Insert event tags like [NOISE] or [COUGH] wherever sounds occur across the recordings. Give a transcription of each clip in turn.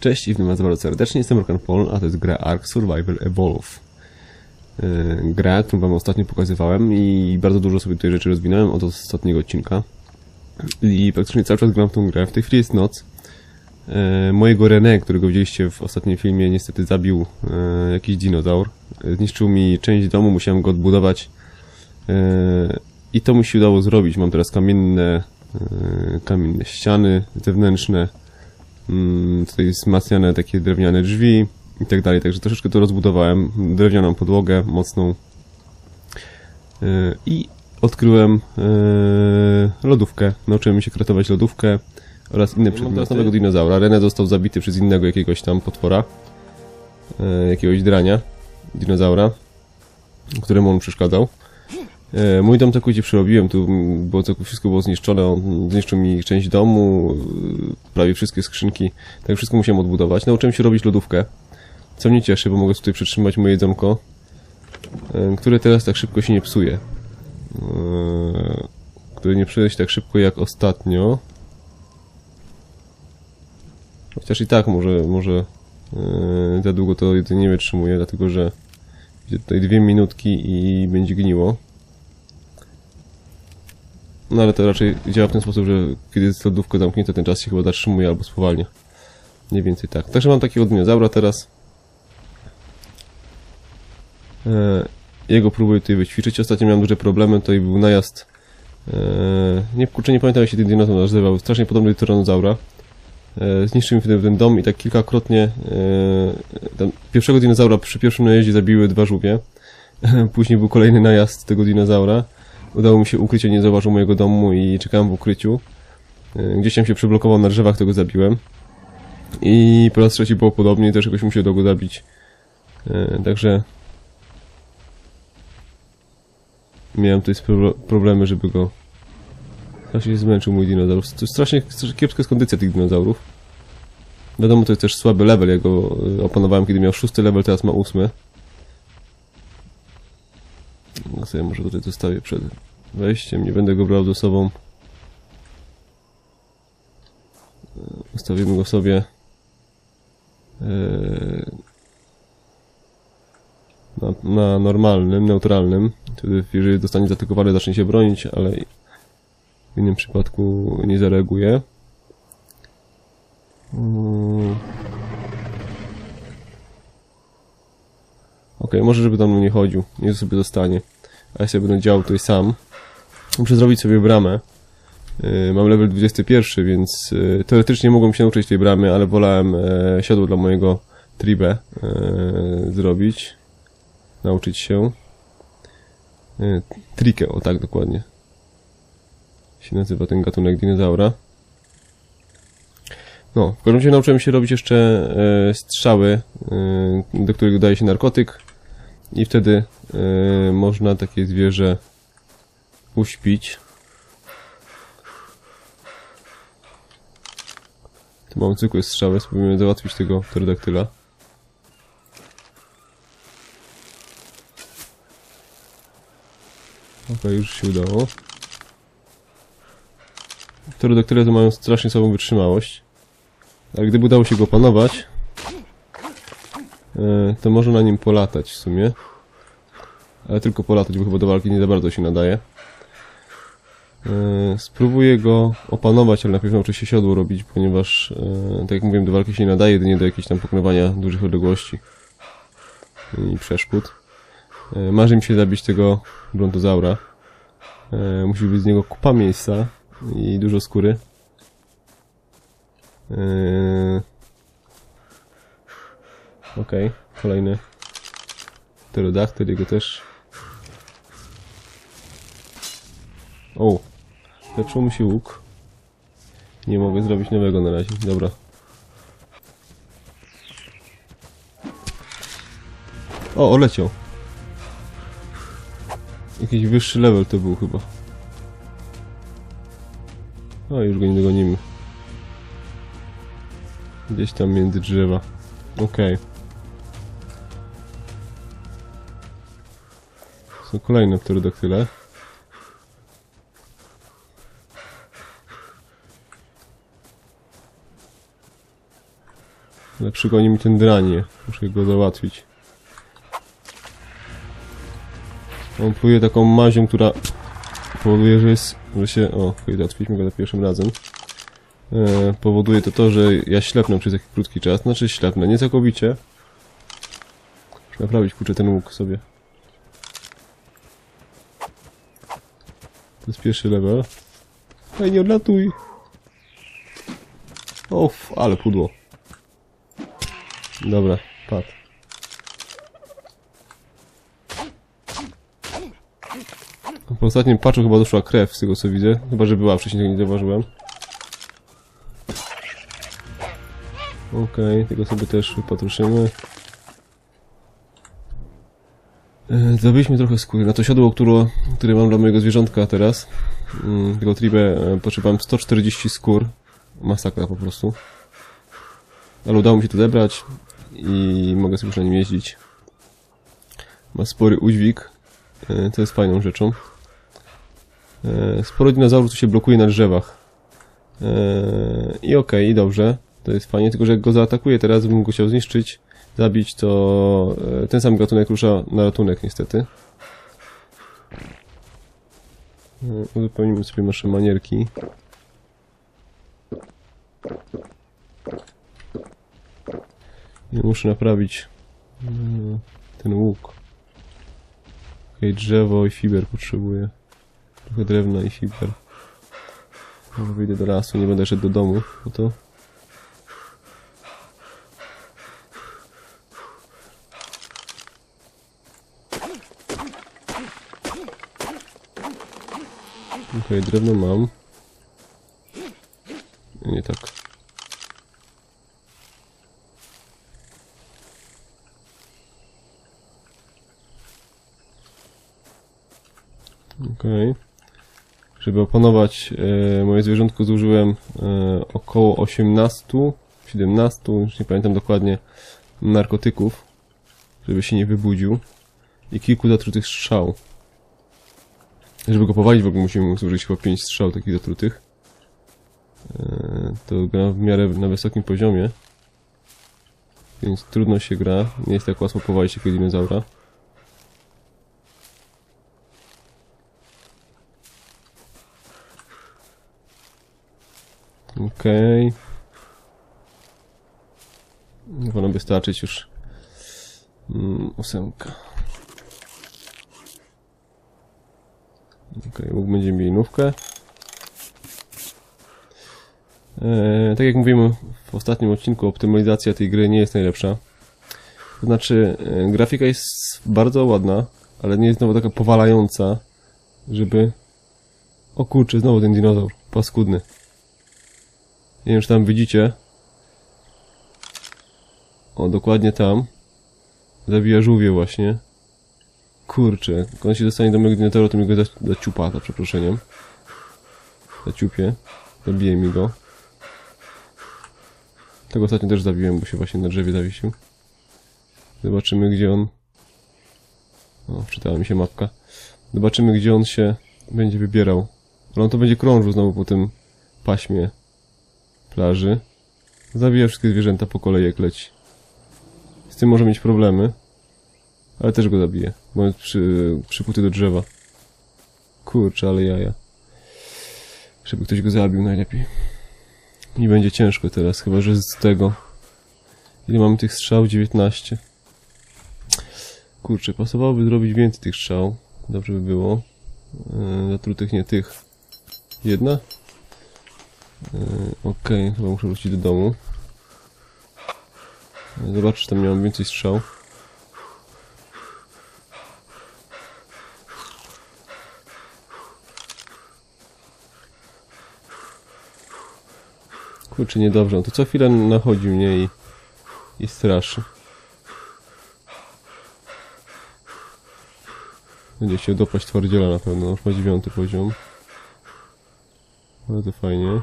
Cześć i witam bardzo serdecznie, jestem Rokan Paul, a to jest gra Ark Survival Evolve. Yy, Grę, którą wam ostatnio pokazywałem i bardzo dużo sobie tutaj rzeczy rozwinąłem od ostatniego odcinka. I praktycznie cały czas gram w tą grę. W tej chwili jest noc. Yy, Mojego René, którego widzieliście w ostatnim filmie, niestety zabił yy, jakiś dinozaur. Zniszczył mi część domu, musiałem go odbudować. I to mi się udało zrobić. Mam teraz kamienne, kamienne ściany zewnętrzne. Mm, tutaj wzmacniane takie drewniane drzwi i tak dalej, także troszeczkę to rozbudowałem, drewnianą podłogę mocną. Yy, i odkryłem yy, lodówkę, nauczyłem się kratować lodówkę oraz inne przedmioty. Nowego dinozaura, René został zabity przez innego jakiegoś tam potwora, yy, jakiegoś drania, dinozaura, któremu on przeszkadzał. E, Mój dom całkowicie przerobiłem, tu było całkowicie wszystko było zniszczone, on zniszczył mi część domu, e, prawie wszystkie skrzynki, tak wszystko musiałem odbudować. Nauczyłem się robić lodówkę, co mnie cieszy, bo mogę tutaj przetrzymać moje jedzonko, e, które teraz tak szybko się nie psuje. Które nie psuje się tak szybko jak ostatnio. Chociaż i tak może, może za długo to jedzenie nie wytrzymuje, dlatego że tutaj dwie minutki i będzie gniło. No ale to raczej działa w ten sposób, że kiedy jest lodówka zamknięta, ten czas się chyba zatrzymuje albo spowalnia. Mniej więcej tak. Także mam takiego dinozaura teraz. E, jego próbuję tutaj wyćwiczyć. Ostatnio miałem duże problemy, to i był najazd. E, nie, kurczę, nie pamiętam jak się ten dinozaur nazywał. Strasznie podobny do tyranozaura. E, zniszczył mi wtedy ten dom i tak kilkakrotnie tam pierwszego dinozaura przy pierwszym najeździe zabiły dwa żółwie. [LAUGHS] Później był kolejny najazd tego dinozaura. Udało mi się ukryć, on nie zauważył mojego domu i czekałem w ukryciu. E, Gdzieś tam się przyblokował na drzewach, tego zabiłem. I po raz trzeci było podobnie, też jakoś mu się udało go zabić. E, Także... Miałem tutaj problemy, żeby go... Strasznie się zmęczył mój dinozaur. To strasznie strasznie kiepska jest kondycja tych dinozaurów. Wiadomo, to jest też słaby level, ja go e, opanowałem, kiedy miał szósty level, teraz ma ósmy. Ja sobie może tutaj zostawię przed wejściem, nie będę go brał ze sobą. E, Ustawimy go sobie e, na, na normalnym, neutralnym. Wtedy, jeżeli zostanie zaatakowany, zacznie się bronić, ale w innym przypadku nie zareaguje. Mm. Okej, może żeby tam nie chodził, niech sobie zostanie. A ja sobie będę działał tutaj sam. Muszę zrobić sobie bramę. Yy, mam level 21, więc yy, teoretycznie mogłem się nauczyć tej bramy, ale wolałem e, siodło dla mojego tribę e, zrobić. Nauczyć się. E, trikę, o tak dokładnie. Się nazywa ten gatunek dinozaura. No, w każdym razie nauczyłem się robić jeszcze e, strzały, do których dodaje się narkotyk i wtedy e, można takie zwierzę uśpić. Tu mam zwykłe strzały, spróbujemy załatwić tego pterodaktyla. Okej, już się udało. Pterodaktyle to mają strasznie słabą wytrzymałość. Ale gdyby udało się go opanować, e, to może na nim polatać w sumie. Ale tylko polatać, bo chyba do walki nie za bardzo się nadaje. E, Spróbuję go opanować, ale najpierw nauczę się siodło robić, ponieważ, e, tak jak mówiłem, do walki się nie nadaje, jedynie do jakiejś tam pokonywania dużych odległości i przeszkód. E, Marzy mi się zabić tego brontozaura. E, Musi być z niego kupa miejsca i dużo skóry. Okej, kolejny. Pterodaktyl, jego też. O, zepsuł mi się łuk. Nie mogę zrobić nowego na razie, dobra. O, oleciał. Jakiś wyższy level to był chyba. O, już go nie dogonimy. Gdzieś tam między drzewa. Okej. Są kolejne pterodaktyle. Ale przygoni mi ten dranie. Muszę go załatwić. On pluje taką mazią, która powoduje, że jest, że się, o, okej, załatwiliśmy go za pierwszym razem. E, powoduje to to, że ja ślepnę przez jakiś krótki czas, znaczy ślepnę, nie całkowicie. Muszę naprawić, kurczę, ten łuk sobie. To jest pierwszy level. Ej, nie odlatuj! Off, ale pudło. Dobra, padł. Po ostatnim patchu chyba doszła krew, z tego co widzę. Chyba, że była, wcześniej tego nie zauważyłem. Okej, tego sobie też wypatruszymy. E, Zdobyliśmy trochę skóry. Na to siodło, które, które mam dla mojego zwierzątka teraz, mm, tego tribę, e, potrzebowałem 140 skór. Masakra po prostu. Ale udało mi się to zebrać i mogę sobie już na nim jeździć. Ma spory udźwig, e, co jest fajną rzeczą. E, Sporo dinozaurów tu się blokuje na drzewach. E, I okej, i dobrze. To jest fajnie, tylko że jak go zaatakuję teraz, bym go chciał zniszczyć, zabić, to e, ten sam gatunek rusza na ratunek niestety. E, Uzupełnimy sobie nasze manierki. I muszę naprawić mm, ten łuk. Okej, drzewo i fiber potrzebuję. Trochę drewna i fiber. Wyjdę do lasu, nie będę szedł do domu, bo to... Okej, drewno mam. Nie tak. Okej. Żeby opanować e, moje zwierzątko zużyłem e, około 18, 17, już nie pamiętam dokładnie, narkotyków, żeby się nie wybudził i kilku zatrutych strzał. Żeby go powalić w ogóle musimy zużyć chyba 5 strzał takich zatrutych. E, to gra w miarę na wysokim poziomie. Więc trudno się gra, nie jest tak łatwo powalić takiego dinozaura. Okej. Okay. Wolno wystarczyć już. Mm, ósemka. Okay, łuk będzie mielinówkę. Eee, tak jak mówiłem w ostatnim odcinku, optymalizacja tej gry nie jest najlepsza. To znaczy, e, grafika jest bardzo ładna, ale nie jest znowu taka powalająca, żeby... O kurczę, znowu ten dinozaur, paskudny. Nie wiem, czy tam widzicie. O, dokładnie tam. Zabija żółwie właśnie. Kurczę, jak on się dostanie do mojego dinotaura, to mi go za- zaciupa, za przeproszeniem. Zaciupie. Zabije mi go. Tego ostatnio też zabiłem, bo się właśnie na drzewie zawiesił. Zobaczymy, gdzie on... O, wczytała mi się mapka. Zobaczymy, gdzie on się będzie wybierał. Ale on to będzie krążył znowu po tym paśmie plaży. Zabija wszystkie zwierzęta po kolei jak leci. Z tym może mieć problemy. Ale też go zabije, bo jest przy, przykuty do drzewa. Kurczę, ale jaja. Żeby ktoś go zabił najlepiej. Nie będzie ciężko teraz, chyba że z tego... Ile mamy tych strzał? 19. Kurczę, pasowałoby zrobić więcej tych strzał. Dobrze by było. Yy, zatrutych nie tych. Jedna? Yy, Okej, chyba muszę wrócić do domu. Zobaczę, czy tam miałem więcej strzał. Kurczę, niedobrze. On to co chwilę nachodzi mnie i, i straszy. Będzie chciał dopaść twardziela na pewno. Już ma dziewiąty poziom. Bardzo fajnie.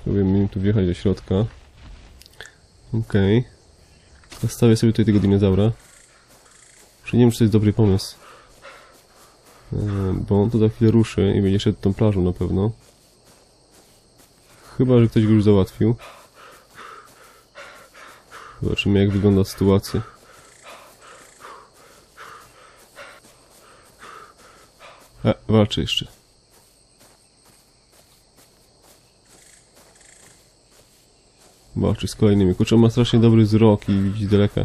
Spróbujemy tu wjechać do środka. Okej. Okay. Zostawię sobie tutaj tego dinozaura. Już nie wiem, czy to jest dobry pomysł. E, Bo on tu za chwilę ruszy i będzie szedł tą plażą na pewno. Chyba, że ktoś go już załatwił. Zobaczymy jak wygląda sytuacja. E, walczy jeszcze. Walczy z kolejnymi. Kurczę, ma strasznie dobry wzrok i widzi daleka.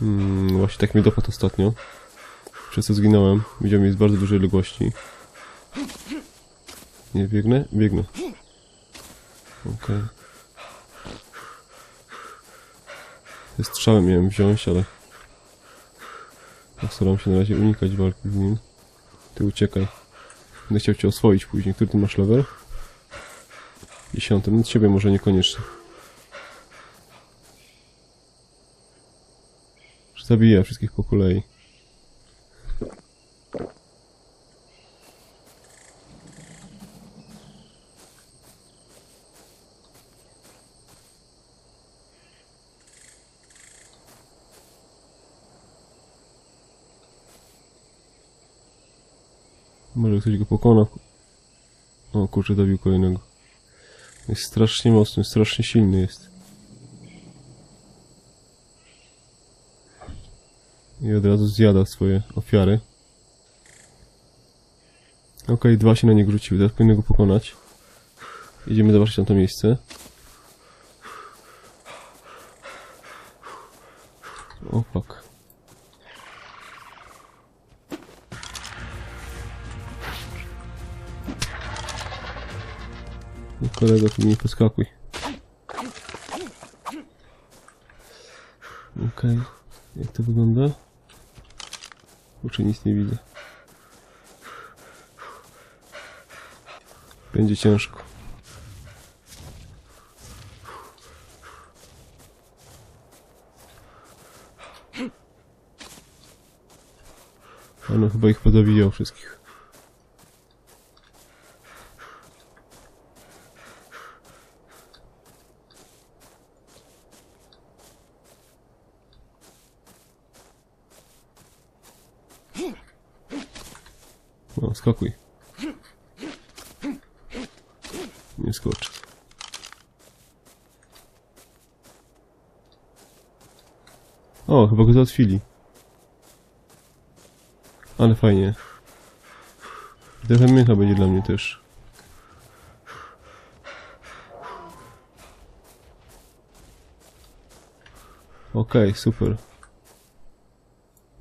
Hmm, właśnie tak mnie dopadł ostatnio. Przez co zginąłem. Widział mnie z bardzo dużej odległości. Nie biegnę? Biegnę. Okej. Te strzały miałem wziąć, ale... Postaram się na razie unikać walki z nim. Ty uciekaj. Będę chciał cię oswoić później. Który ty masz level? Dziesiąty. No ciebie może niekoniecznie. Zabiję wszystkich po kolei. Może ktoś go pokona. O kurczę, dobił kolejnego. Jest strasznie mocny, strasznie silny jest. I od razu zjada swoje ofiary. Okej, dwa się na niego rzuciły, teraz powinien go pokonać. Idziemy zobaczyć tam to miejsce. Kolego, tu nie poskakuj. Okej. Jak to wygląda? Kurczę, nic nie widzę. Będzie ciężko. Ale chyba ich pozawijał wszystkich. No, skakuj. Nie skocz. O, chyba go załatwili. Ale fajnie. Trochę mięcha będzie dla mnie też. Okej, super.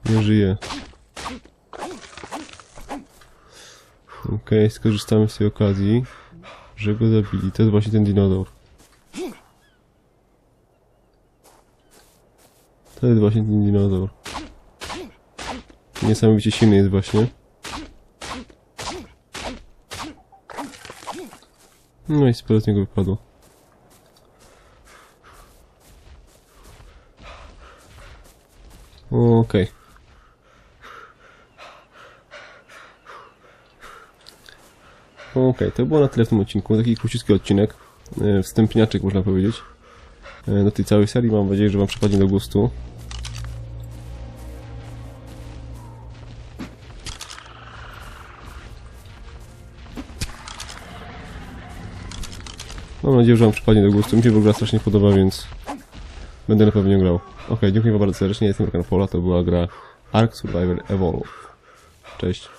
Nie żyje. Okej, skorzystamy z tej okazji, że go zabili. To jest właśnie ten dinozaur. To jest właśnie ten dinozaur. Niesamowicie silny jest właśnie. No i sporo z niego wypadło. Okej. Okej, to było na tyle w tym odcinku. Taki króciutki odcinek. e, Wstępniaczek można powiedzieć. e, Do tej całej serii. Mam nadzieję, że Wam przypadnie do gustu. Mam nadzieję, że Wam przypadnie do gustu. Mi się w ogóle strasznie podoba, więc będę na pewno grał. Okej, dziękuję Wam bardzo serdecznie. Jestem Rokan Pola. To była gra Ark Survival Evolve. Cześć.